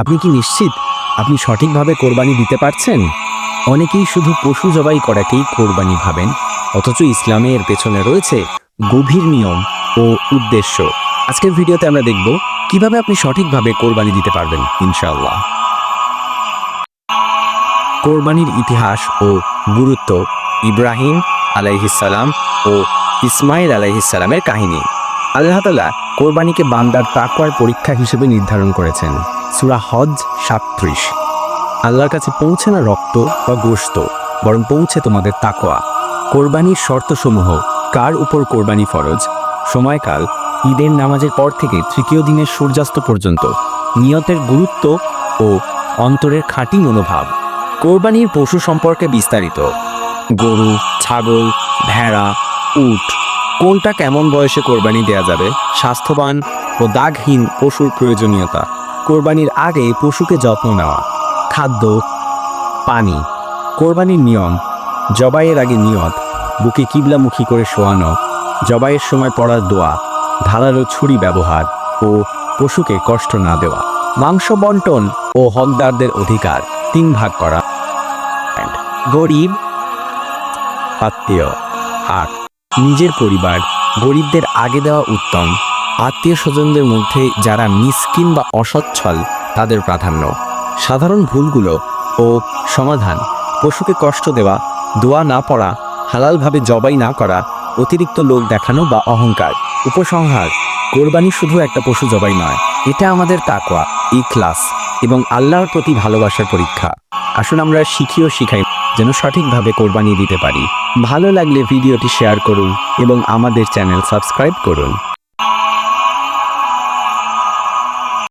আপনি কি নিশ্চিত? আপনি সঠিকভাবে কোরবানি দিতে পারছেন? অনেকেই শুধু পশু জবাই করাকেই কোরবানি ভাবেন, অথচ ইসলামে এর পেছনে রয়েছে গভীর নিয়ম ও উদ্দেশ্য। আজকের ভিডিওতে আমরা দেখব কীভাবে আপনি সঠিকভাবে কোরবানি দিতে পারবেন, ইনশাআল্লাহ। কোরবানির ইতিহাস ও গুরুত্ব ইব্রাহিম আলাইহিসালাম ও ইসমাইল আলাইহিসালামের কাহিনী। আল্লাহ তালা কোরবানিকে বান্দার তাকওয়ার পরীক্ষা হিসেবে নির্ধারণ করেছেন। সুরা হজ সাতত্রিশ। আল্লাহর কাছে পৌঁছে না রক্ত বা গোশত, বরং পৌঁছে তোমাদের তাকোয়া কোরবানির শর্তসমূহ, কার উপর কোরবানি ফরজ? সময়কাল, ঈদের নামাজের পর থেকে তৃতীয় দিনের সূর্যাস্ত পর্যন্ত, নিয়তের গুরুত্ব ও অন্তরের খাঁটি মনোভাব। কোরবানির পশু সম্পর্কে বিস্তারিত। গরু, ছাগল, ভেড়া, উট, কোনটা কেমন বয়সে কোরবানি দেয়া যাবে? স্বাস্থ্যবান ও দাগহীন পশুর প্রয়োজনীয়তা। কোরবানির আগে পশুকে যত্ন নেওয়া, খাদ্য, পানি, কোরবানির নিয়ম, জবাইয়ের আগে নিয়ত, বুকে কিবলামুখী করে শোয়ানো, জবাইয়ের সময় পড়ার দোয়া, ধারালো ছুরি ব্যবহার ও পশুকে কষ্ট না দেওয়া, মাংস বন্টন ও হকদারদের অধিকার তিন ভাগ করা। গরিব, আত্মীয়, আট, নিজের পরিবার, গরিবদের আগে দেওয়া উত্তম আত্মীয় স্বজনদের মধ্যে যারা মিসকিন বা অসচ্ছল, তাদের প্রাধান্য। সাধারণ ভুলগুলো ও সমাধান, পশুকে কষ্ট দেওয়া, দোয়া না পড়া, হালালভাবে জবাই না করা, অতিরিক্ত লোক দেখানো বা অহংকার। উপসংহার, কোরবানি শুধু একটা পশু জবাই নয়, এটা আমাদের তাকওয়া, ইখলাস এবং আল্লাহর প্রতি ভালোবাসার পরীক্ষা। আসুন আমরা শিখি ও শিখাই যেন সঠিকভাবে কোরবানি দিতে পারি। ভালো লাগলে ভিডিওটি শেয়ার করুন এবং আমাদের চ্যানেল সাবস্ক্রাইব করুন।